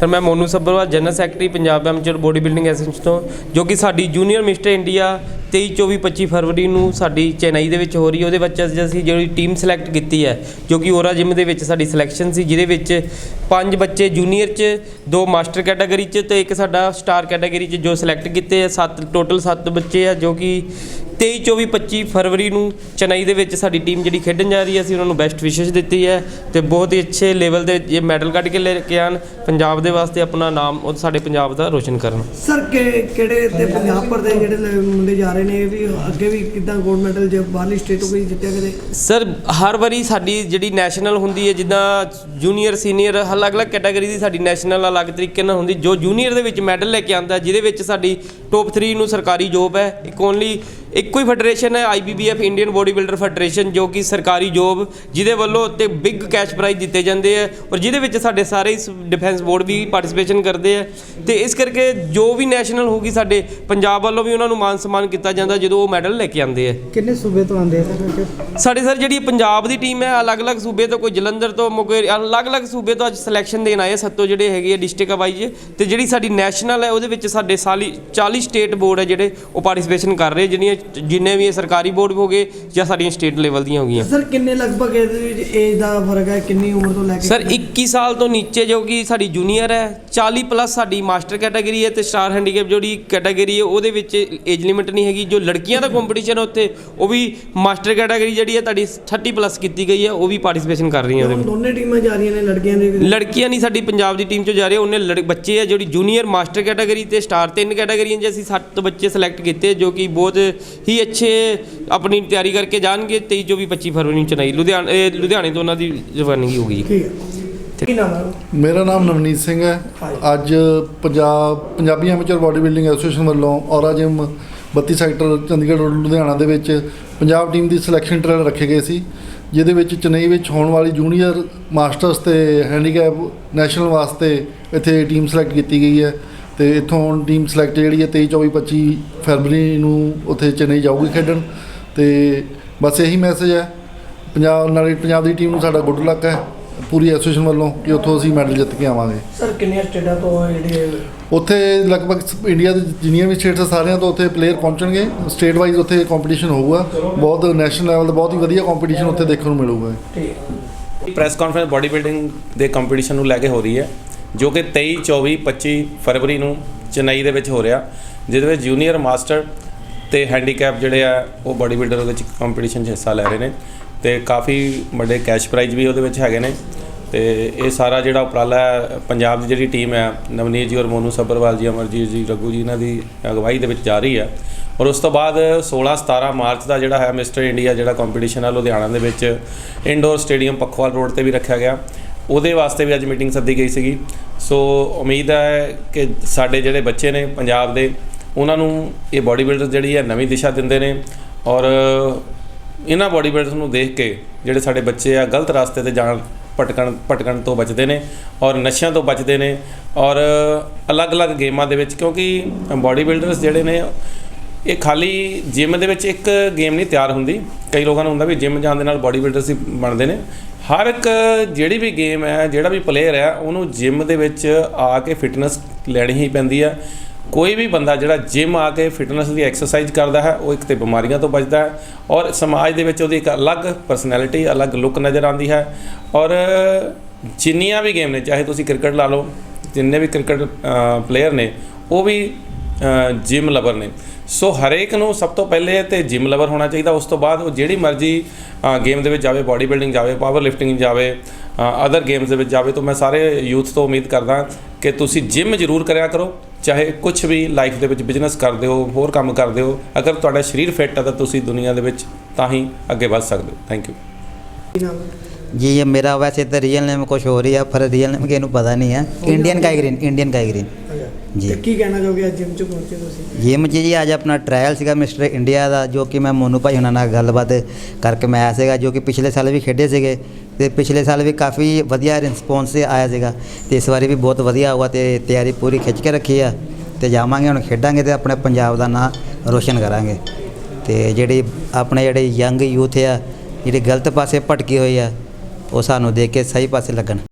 Sir ਮੈਂ Monu Sabharwal general secretary Punjab amateur body building association ਤੋਂ, ਜੋ ਕਿ ਸਾਡੀ ਜੂਨੀਅਰ ਮਿਸਟਰ ਇੰਡੀਆ 23 24 25 ਫਰਵਰੀ ਨੂੰ ਸਾਡੀ ਚੇਨਈ ਦੇ ਵਿੱਚ ਹੋ ਰਹੀ ਉਹਦੇ ਵਿੱਚ ਅੱਜ ਅਸੀਂ ਜਿਹੜੀ ਟੀਮ ਸਿਲੈਕਟ ਕੀਤੀ ਹੈ, ਜੋ ਕਿ ਓਰਾ ਜਿਮ ਦੇ ਵਿੱਚ ਸਾਡੀ ਸਿਲੈਕਸ਼ਨ ਸੀ, ਜਿਹਦੇ ਵਿੱਚ ਪੰਜ ਬੱਚੇ ਜੂਨੀਅਰ 'ਚ, ਦੋ ਮਾਸਟਰ ਕੈਟਾਗਰੀ 'ਚ ਤੇ ਇੱਕ ਸਾਡਾ ਸਟਾਰ ਕੈਟਾਗਰੀ 'ਚ ਜੋ ਸਿਲੈਕਟ ਕੀਤੇ ਆ ਸੱਤ ਟੋਟਲ ਸੱਤ ਬੱਚੇ ਆ, ਜੋ ਕਿ 23 24 25 ਫਰਵਰੀ ਨੂੰ ਚੇਨਈ ਦੇ ਵਿੱਚ ਸਾਡੀ ਟੀਮ ਜਿਹੜੀ ਖੇਡਣ ਜਾ ਰਹੀ ਹੈ ਅਸੀਂ ਉਹਨਾਂ ਨੂੰ ਬੈਸਟ ਵਿਸ਼ੇਸ ਦਿੱਤੀ ਹੈ ਤੇ ਬਹੁਤ ਹੀ ਅੱਛੇ ਲੈਵਲ ਦੇ ਇਹ ਮੈਡਲ ਕੱਢ ਕੇ ਲੈ ਕੇ ਆਉਣ ਪੰਜਾਬ ਦੇ ਵਾਸਤੇ ਆਪਣਾ ਨਾਮ ਉਹ ਸਾਡੇ ਪੰਜਾਬ ਦਾ ਰੋਸ਼ਨ ਕਰਨ। ਸਰ ਕਿ- ਕਿਹੜੇ ਤੇ ਪੰਜਾਬ ਪਰ ਦੇ ਜਿਹੜੇ ਮੁੰਡੇ ਜਾ ਰਹੇ ਨੇ ਇਹ ਵੀ ਅੱਗੇ ਵੀ ਕਿਦਾਂ ਗੋਲਡ ਮੈਡਲ ਜੇ ਬਾਹਰਲੀ ਸਟੇਟ ਕੋਈ ਜਿੱਤਿਆ ਕਦੇ ਸਰ ਹਰ ਵਾਰੀ ਸਾਡੀ ਜਿਹੜੀ ਨੈਸ਼ਨਲ ਹੁੰਦੀ ਹੈ ਜਿੱਦਾਂ ਜੂਨੀਅਰ ਸੀਨੀਅਰ ਅਲੱਗ-ਅਲੱਗ ਕੈਟਾਗਰੀ ਦੀ ਸਾਡੀ ਨੈਸ਼ਨਲ ਅਲੱਗ ਤਰੀਕੇ ਨਾਲ ਹੁੰਦੀ ਜੋ ਜੂਨੀਅਰ ਦੇ ਵਿੱਚ ਮੈਡਲ ਲੈ ਕੇ ਆਂਦਾ ਜਿਹਦੇ ਵਿੱਚ ਸਾਡੀ ਟੌਪ 3 ਨੂੰ ਸਰਕਾਰੀ ਜੋਬ ਹੈ ਇੱਕ ਓਨਲੀ ਇੱਕੋ ਹੀ ਫੈਡਰੇਸ਼ਨ ਹੈ IBBF Indian body builder federation ਜੋ ਕਿ ਸਰਕਾਰੀ ਜੋਬ ਜਿਹਦੇ ਵੱਲੋਂ ਤੇ ਬਿਗ ਕੈਸ਼ ਪ੍ਰਾਈਜ਼ ਦਿੱਤੇ ਜਾਂਦੇ ਆ ਔਰ ਜਿਹਦੇ ਵਿੱਚ ਸਾਡੇ ਸਾਰੇ ਡਿਫੈਂਸ ਬੋਰਡ ਵੀ ਪਾਰਟਿਸਿਪੇਸ਼ਨ ਕਰਦੇ ਆ। ਤੇ ਇਸ ਕਰਕੇ ਜੋ ਵੀ ਨੈਸ਼ਨਲ ਹੋਊਗੀ ਸਾਡੇ ਪੰਜਾਬ ਵੱਲੋਂ ਵੀ ਉਹਨਾਂ ਨੂੰ ਮਾਨ ਸਨਮਾਨ ਕੀਤਾ ਜਾਂਦਾ ਜਦੋਂ ਉਹ ਮੈਡਲ ਲੈ ਕੇ ਆਉਂਦੇ ਆ। ਕਿੰਨੇ ਸੂਬੇ ਤੋਂ ਆਉਂਦੇ ਆ ਸਾਡੇ ਸਰ ਜਿਹੜੀ ਪੰਜਾਬ ਦੀ ਟੀਮ ਹੈ ਅਲੱਗ-ਅਲੱਗ ਸੂਬੇ ਤੋਂ ਕੋਈ ਜਲੰਧਰ ਤੋਂ ਮੁਕੇਰ ਅਲੱਗ-ਅਲੱਗ ਸੂਬੇ ਤੋਂ ਅੱਜ ਸਿਲੈਕਸ਼ਨ ਦੇਣ ਆਏ ਸੱਤੋਂ ਜਿਹੜੇ ਹੈਗੇ ਆ ਡਿਸਟ੍ਰਿਕਟ ਵਾਈਜ਼ ਤੇ ਜਿਹੜੀ ਸਾਡੀ ਨੈਸ਼ਨਲ ਹੈ ਉਹਦੇ ਵਿੱਚ ਸਾਡੇ ਸਾਲੀ 40 ਸਟੇਟ ਬੋਰਡ ਹੈ ਜਿਹੜੇ ਉਹ ਪਾਰਟਿਸਿਪੇਸ਼ਨ ਕਰ ਰਹੇ ਜਿਹੜੀਆਂ ਜਿੰਨੇ ਵੀ ਇਹ ਸਰਕਾਰੀ ਬੋਰਡ ਹੋ ਗਏ ਜਾਂ ਸਾਡੀਆਂ ਸਟੇਟ ਲੈਵਲ ਦੀਆਂ ਹੋ ਗਈਆਂ। ਸਰ ਕਿੰਨੇ ਲਗਭਗ ਏਜ ਦਾ ਫ਼ਰਕ ਹੈ? ਕਿੰਨੀ ਉਮਰ ਤੋਂ ਲੈ ਕੇ ਸਰ 21 ਸਾਲ ਤੋਂ ਨੀਚੇ ਜੋ ਕਿ ਸਾਡੀ ਜੂਨੀਅਰ ਹੈ 40 ਪਲੱਸ ਸਾਡੀ ਮਾਸਟਰ ਕੈਟਾਗਰੀ ਹੈ ਤੇ ਸਟਾਰ ਹੈਂਡੀਕੈਪ ਜਿਹੜੀ ਕੈਟਾਗਰੀ ਹੈ ਉਹਦੇ ਵਿੱਚ ਏਜ ਲਿਮਿਟ ਨਹੀਂ ਹੈਗੀ। ਜੋ ਲੜਕੀਆਂ ਦਾ ਕੰਪੀਟੀਸ਼ਨ ਹੈ ਉੱਥੇ ਉਹ ਵੀ ਮਾਸਟਰ ਕੈਟਾਗਰੀ ਜਿਹੜੀ ਹੈ ਤੁਹਾਡੀ 30 ਪਲੱਸ ਕੀਤੀ ਗਈ ਹੈ ਉਹ ਵੀ ਪਾਰਟਿਸਿਪੇਸ਼ਨ ਕਰ ਰਹੀਆਂ ਉਹਦੇ ਵਿੱਚ। ਦੋਨੇ ਟੀਮਾਂ ਜਾ ਰਹੀਆਂ ਨੇ ਲੜਕੀਆਂ ਦੇ ਲੜਕੀਆਂ ਨਹੀਂ ਸਾਡੀ ਪੰਜਾਬ ਦੀ ਟੀਮ ਚੋਂ ਜਾ ਰਹੇ ਉਹਨੇ ਬੱਚੇ ਆ ਜਿਹੜੀ ਜੂਨੀਅਰ ਮਾਸਟਰ ਕੈਟਾਗਰੀ ਤੇ ਸਟਾਰ ਤਿੰਨ ਕੈਟਾਗਰੀਆਂ 'ਚ ਅਸੀਂ 7 ਬੱਚੇ ਸਿਲੈਕਟ ਕੀਤੇ ਜੋ ਕਿ ਬਹੁਤ ਹੀ ਅੱਛੇ ਆਪਣੀ ਤਿਆਰੀ ਕਰਕੇ ਜਾਣਗੇ 23 24 25 ਫਰਵਰੀ ਨੂੰ ਚੇਨਈ ਲੁਧਿਆਣਾ ਲੁਧਿਆਣੇ ਤੋਂ ਉਹਨਾਂ ਦੀ ਰਵਾਨਗੀ ਠੀਕ ਹੈ। ਕੀ ਨਾਮ ਹੈ ਮੇਰਾ ਨਾਮ ਨਵਨੀਤ ਸਿੰਘ ਹੈ। ਅੱਜ Punjab Punjabi amateur body building association ਵੱਲੋਂ aura gym 32 sector Chandigarh road Ludhiana ਦੇ ਵਿੱਚ ਪੰਜਾਬ ਟੀਮ ਦੀ ਸਿਲੈਕਸ਼ਨ ਟ੍ਰਾਇਲ ਰੱਖੇ ਗਏ ਸੀ ਜਿਹਦੇ ਵਿੱਚ ਚੇਨਈ ਵਿੱਚ ਹੋਣ ਵਾਲੀ ਜੂਨੀਅਰ ਮਾਸਟਰਸ ਤੇ ਹੈਂਡੀਕੈਪ ਨੈਸ਼ਨਲ ਵਾਸਤੇ ਇੱਥੇ ਟੀਮ ਸਿਲੈਕਟ ਕੀਤੀ ਗਈ ਹੈ। ਤੇ ਇੱਥੋਂ ਹੁਣ ਟੀਮ ਸਿਲੈਕਟ ਜਿਹੜੀ ਹੈ 23 24 25 ਫਰਵਰੀ ਨੂੰ ਉੱਥੇ ਚੇਨਈ ਜਾਊਗੀ ਖੇਡਣ। ਤੇ ਬਸ ਇਹੀ ਮੈਸੇਜ ਹੈ। ਪੰਜਾਬ ਨਾਲੇ ਪੰਜਾਬ ਦੀ ਟੀਮ ਨੂੰ ਸਾਡਾ ਗੁੱਡ ਲੱਕ ਹੈ ਪੂਰੀ ਐਸੋਸੀਏਸ਼ਨ ਵੱਲੋਂ ਕਿ ਉੱਥੋਂ ਅਸੀਂ ਮੈਡਲ ਜਿੱਤ ਕੇ ਆਵਾਂਗੇ। ਸਰ ਕਿੰਨੀਆਂ ਸਟੇਟਾਂ ਤੋਂ ਆ ਜਿਹੜੇ ਉੱਥੇ ਲਗਭਗ ਇੰਡੀਆ ਦੇ ਜਿੰਨੀਆਂ ਵੀ ਸਟੇਟਸ ਸਾਰਿਆਂ ਤੋਂ ਉੱਥੇ ਪਲੇਅਰ ਪਹੁੰਚਣਗੇ। ਸਟੇਟ ਵਾਈਜ਼ ਉੱਥੇ ਕੰਪੀਟੀਸ਼ਨ ਹੋਊਗਾ। ਬਹੁਤ ਨੈਸ਼ਨਲ ਲੈਵਲ ਦਾ ਬਹੁਤ ਹੀ ਵਧੀਆ ਕੰਪੀਟੀਸ਼ਨ ਉੱਥੇ ਦੇਖਣ ਨੂੰ ਮਿਲੂਗਾ। ਠੀਕ। ਪ੍ਰੈਸ ਕਾਨਫਰੰਸ ਬਾਡੀ ਬਿਲਡਿੰਗ ਦੇ ਕੰਪੀਟੀਸ਼ਨ ਨੂੰ ਲੈ ਕੇ ਹੋ ਰਹੀ ਹੈ। ਜੋ ਕਿ 23 24 25 ਫਰਵਰੀ ਨੂੰ ਚੇਨਈ ਦੇ ਵਿੱਚ ਹੋ ਰਿਹਾ। ਜਿਹਦੇ ਵਿੱਚ ਜੂਨੀਅਰ ਮਾਸਟਰ ਤੇ ਹੈਂਡੀਕੈਪ ਜਿਹੜੇ ਆ, ਉਹ ਬਾਡੀ ਬਿਲਡਰ ਉਹਦੇ ਵਿੱਚ ਕੰਪੀਟੀਸ਼ਨ 'ਚ ਹਿੱਸਾ ਲੈ ਰਹੇ ਨੇ ਤੇ ਕਾਫੀ ਵੱਡੇ ਕੈਸ਼ ਪ੍ਰਾਈਜ਼ ਵੀ ਉਹਦੇ ਵਿੱਚ ਹੈਗੇ ਨੇ ਤੇ ਇਹ ਸਾਰਾ ਜਿਹੜਾ ਉਪਰਾਲਾ ਪੰਜਾਬ ਦੀ ਜਿਹੜੀ ਟੀਮ ਹੈ, ਨਵਨੀਤ ਜੀ ਔਰ ਮੋਨੂ ਸੱਬਰਵਾਲ ਜੀ, ਅਮਰਜੀਤ ਜੀ, ਰਘੂ ਜੀ ਇਹਨਾਂ ਦੀ ਅਗਵਾਈ ਦੇ ਵਿੱਚ ਜਾ ਰਹੀ ਹੈ। ਔਰ ਉਸ ਤੋਂ ਬਾਅਦ 16 17 ਮਾਰਚ ਦਾ ਜਿਹੜਾ ਹੈ ਮਿਸਟਰ ਇੰਡੀਆ ਜਿਹੜਾ ਕੰਪੀਟੀਸ਼ਨ ਹੈ, ਲੁਧਿਆਣਾ ਦੇ ਵਿੱਚ ਇਨਡੋਰ ਸਟੇਡੀਅਮ ਪਖਵਾਲ ਰੋਡ ਤੇ ਵੀ ਰੱਖਿਆ ਗਿਆ। ਉਹਦੇ ਵਾਸਤੇ ਵੀ ਅੱਜ ਮੀਟਿੰਗ ਸੱਦੀ ਗਈ ਸੀਗੀ। ਸੋ ਉਮੀਦ ਹੈ ਕਿ ਸਾਡੇ ਜਿਹੜੇ ਬੱਚੇ ਨੇ ਪੰਜਾਬ ਦੇ, ਉਹਨਾਂ ਨੂੰ ਇਹ ਬਾਡੀ ਬਿਲਡਰ ਜਿਹੜੀ ਹੈ ਨਵੀਂ ਦਿਸ਼ਾ ਦਿੰਦੇ ਨੇ ਔਰ ਇਹਨਾਂ ਬਾਡੀ ਬਿਲਡਰਸ ਨੂੰ ਦੇਖ ਕੇ ਜਿਹੜੇ ਸਾਡੇ ਬੱਚੇ ਆ ਗਲਤ ਰਸਤੇ ਤੇ ਜਾਣ ਭਟਕਣ ਭਟਕਣ ਤੋਂ ਬਚਦੇ ਨੇ ਔਰ ਨਸ਼ਿਆਂ ਤੋਂ ਬਚਦੇ ਨੇ ਔਰ ਅਲੱਗ-ਅਲੱਗ ਗੇਮਾਂ ਦੇ ਵਿੱਚ ਕਿਉਂਕਿ ਬਾਡੀ ਬਿਲਡਰਸ ਜਿਹੜੇ ਨੇ ਇਹ ਖਾਲੀ ਜਿਮ ਦੇ ਵਿੱਚ ਇੱਕ ਗੇਮ ਨਹੀਂ ਤਿਆਰ ਹੁੰਦੀ। ਕਈ ਲੋਕਾਂ ਨੂੰ ਹੁੰਦਾ ਵੀ ਜਿਮ ਜਾਣ ਦੇ ਨਾਲ ਬਾਡੀ ਬਿਲਡਰਸ ਹੀ ਬਣਦੇ ਨੇ। ਹਰ ਇੱਕ ਜਿਹੜੀ ਵੀ ਗੇਮ ਹੈ, ਜਿਹੜਾ ਵੀ ਪਲੇਅਰ ਹੈ, ਉਹਨੂੰ ਜਿਮ ਦੇ ਵਿੱਚ ਆ ਕੇ ਫਿਟਨੈਸ ਲੈਣੀ ਹੀ ਪੈਂਦੀ ਹੈ ਕੋਈ ਵੀ ਬੰਦਾ ਜਿਹੜਾ ਜਿਮ ਆ ਕੇ ਫਿਟਨੈਸ ਦੀ ਐਕਸਰਸਾਈਜ਼ ਕਰਦਾ ਹੈ, ਉਹ ਇੱਕ ਤੇ ਬਿਮਾਰੀਆਂ ਤੋਂ ਬਚਦਾ ਹੈ ਔਰ ਸਮਾਜ ਦੇ ਵਿੱਚ ਉਹਦੀ ਇੱਕ ਅਲੱਗ ਪਰਸਨੈਲਿਟੀ ਅਲੱਗ ਲੁੱਕ ਨਜ਼ਰ ਆਉਂਦੀ ਹੈ। ਔਰ ਜਿੰਨੀਆਂ ਵੀ ਗੇਮ ਨੇ, ਚਾਹੇ ਤੁਸੀਂ ਕ੍ਰਿਕਟ ਲਾ ਲਓ, ਜਿੰਨੇ ਵੀ ਕ੍ਰਿਕਟ ਪਲੇਅਰ ਨੇ, ਉਹ ਵੀ ਜਿਮ ਲਵਰ ਨੇ ਸੋ ਹਰੇਕ ਨੂੰ ਸਭ ਤੋਂ ਪਹਿਲੇ ਤੇ ਜਿਮ ਲਵਰ ਹੋਣਾ ਚਾਹੀਦਾ ਉਸ ਤੋਂ ਬਾਅਦ ਉਹ ਜਿਹੜੀ ਮਰਜ਼ੀ ਗੇਮ ਦੇ ਵਿੱਚ ਜਾਵੇ ਬਾਡੀ ਬਿਲਡਿੰਗ ਜਾਵੇ ਪਾਵਰ ਲਿਫਟਿੰਗ ਜਾਵੇ ਅਦਰ ਗੇਮਸ ਦੇ ਵਿੱਚ ਜਾਵੇ ਤਾਂ ਮੈਂ ਸਾਰੇ ਯੂਥ ਤੋਂ ਉਮੀਦ ਕਰਦਾ ਕਿ ਤੁਸੀਂ ਜਿਮ ਜ਼ਰੂਰ ਕਰਿਆ ਕਰੋ ਚਾਹੇ ਕੁਝ ਵੀ ਲਾਈਫ ਦੇ ਵਿੱਚ ਬਿਜ਼ਨਸ ਕਰਦੇ ਹੋ ਹੋਰ ਕੰਮ ਕਰਦੇ ਹੋ ਅਗਰ ਤੁਹਾਡਾ ਸਰੀਰ ਫਿੱਟ ਹੈ ਤਾਂ ਤੁਸੀਂ ਦੁਨੀਆ ਦੇ ਵਿੱਚ ਤਾਂ ਹੀ ਅੱਗੇ ਵੱਧ ਸਕਦੇ ਹੋ ਥੈਂਕ ਯੂ ਕੀ ਨਾਮ ਹੈ जी ये मेरा वैसे तो रियल नेम कुछ हो रही है पर रियल नेम किसी पता नहीं है इंडियन काइग्रीन इंडियन काइग्रीन ਅੱਛਾ ਜੀ। ਤੇ ਕੀ ਕਹਿਣਾ ਚਾਹੋਗੇ ਅੱਜ ਜਿਮ ਚ ਪਹੁੰਚੇ ਤੁਸੀਂ? ਜਿਮ 'ਚ ਜੀ ਅੱਜ ਆਪਣਾ ਟ੍ਰਾਇਲ ਸੀਗਾ ਮਿਸਟਰ ਇੰਡੀਆ ਦਾ ਜੋ ਕਿ ਮੈਂ ਮੋਨੂ ਭਾਈ ਉਹਨਾਂ ਨਾਲ ਗੱਲਬਾਤ ਕਰਕੇ ਮੈਂ ਆਇਆ ਸੀਗਾ ਜੋ ਕਿ ਪਿਛਲੇ ਸਾਲ ਵੀ ਖੇਡੇ ਸੀਗੇ ਤੇ ਪਿਛਲੇ ਸਾਲ ਵੀ ਕਾਫੀ ਵਧੀਆ ਰਿਸਪੌਂਸ ਆਇਆ ਸੀਗਾ ਤੇ ਇਸ ਵਾਰੀ ਵੀ ਬਹੁਤ ਵਧੀਆ ਹੋਇਆ ਤੇ ਤਿਆਰੀ ਪੂਰੀ ਖਿੱਚ ਕੇ ਰੱਖੀ ਆ ਤੇ ਜਾਵਾਂਗੇ ਹੁਣ ਖੇਡਾਂਗੇ ਤੇ ਆਪਣੇ ਪੰਜਾਬ ਦਾ ਨਾਂ ਰੋਸ਼ਨ ਕਰਾਂਗੇ। ਤੇ ਜਿਹੜੀ ਆਪਣੇ ਜਿਹੜੇ ਯੰਗ ਯੂਥ ਆ ਜਿਹੜੇ ਗਲਤ ਪਾਸੇ ਭਟਕੀ ਹੋਈ ਆ ਉਹ ਸਾਨੂੰ ਦੇਖ ਕੇ ਸਹੀ ਪਾਸੇ ਲੱਗਣ।